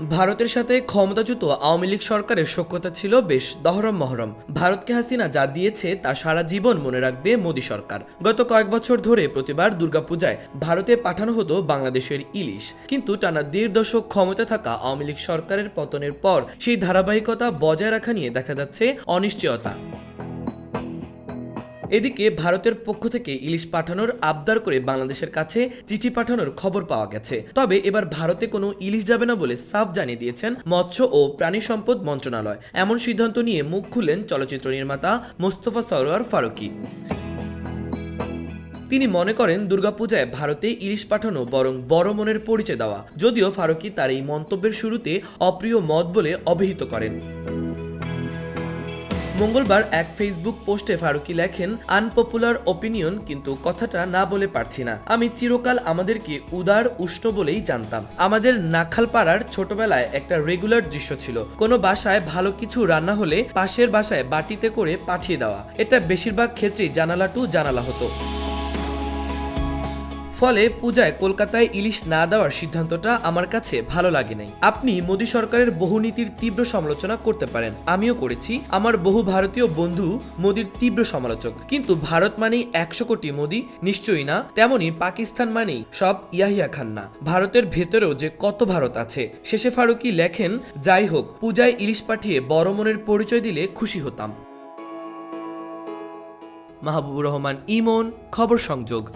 ভারতের সাথে ক্ষমতাচ্যুত আওয়ামী লীগ সরকারের সখ্যতা ছিল বেশ দহরম মহরম। ভারতকে হাসিনা যা দিয়েছে তা সারা জীবন মনে রাখবে মোদী সরকার। গত কয়েক বছর ধরে প্রতিবার দুর্গাপূজায় ভারতে পাঠানো হতো বাংলাদেশের ইলিশ। কিন্তু টানা দেড় দশক ক্ষমতা থাকা আওয়ামী লীগ সরকারের পতনের পর সেই ধারাবাহিকতা বজায় রাখা নিয়ে দেখা যাচ্ছে অনিশ্চয়তা। এদিকে ভারতের পক্ষ থেকে ইলিশ পাঠানোর আবদার করে বাংলাদেশের কাছে চিঠি পাঠানোর খবর পাওয়া গেছে। তবে এবার ভারতে কোনো ইলিশ যাবে না বলে সাফ জানিয়ে দিয়েছেন মৎস্য ও প্রাণী সম্পদ মন্ত্রণালয়। এমন সিদ্ধান্ত নিয়ে মুখ খুললেন চলচ্চিত্র নির্মাতা মোস্তফা সরোয়ার ফারুকী। তিনি মনে করেন দুর্গাপূজায় ভারতে ইলিশ পাঠানো বরং বড় মনের পরিচয় দেওয়া, যদিও ফারুকী তার এই মন্তব্যের শুরুতে অপ্রিয় মত বলে অভিহিত করেন। মঙ্গলবার এক ফেসবুক পোস্টে ফারুকি লেখেন আনপপুলার ওপিনিয়ন কিন্তু কথাটা না বলে পারছি না। আমি চিরকাল আমাদেরকে উদার, উষ্ণ বলেই জানতাম। আমাদের নাখালপাড়ার ছোটবেলায় একটা রেগুলার দৃশ্য ছিল। কোনো বাসায় ভালো কিছু রান্না হলে পাশের বাসায় বাটিতে করে পাঠিয়ে দেওয়া। এটা বেশিরভাগ ক্ষেত্রেই জানালা টু জানালা হতো। ফলে পূজায় কলকাতায় ইলিশ না দেওয়ার সিদ্ধান্তটা আমার কাছে ভালো লাগে নাই। আপনি মোদী সরকারের বহু নীতির তীব্র সমালোচনা করতে পারেন। আমিও করেছি। আমার বহু ভারতীয় বন্ধু মোদির তীব্র সমালোচক। কিন্তু ভারত মানেই একশো কোটি মোদি, নিশ্চয়ই না? তেমনি পাকিস্তান মানেই সব ইয়াহিয়া খান না। ভারতের ভেতরেও যে কত ভারত আছে। শেষে ফারুকি লেখেন, যাই হোক, পূজায় ইলিশ পাঠিয়ে বড় মনের পরিচয় দিলে খুশি হতাম। মাহবুবুর রহমান, ইমন, খবর সংযোগ।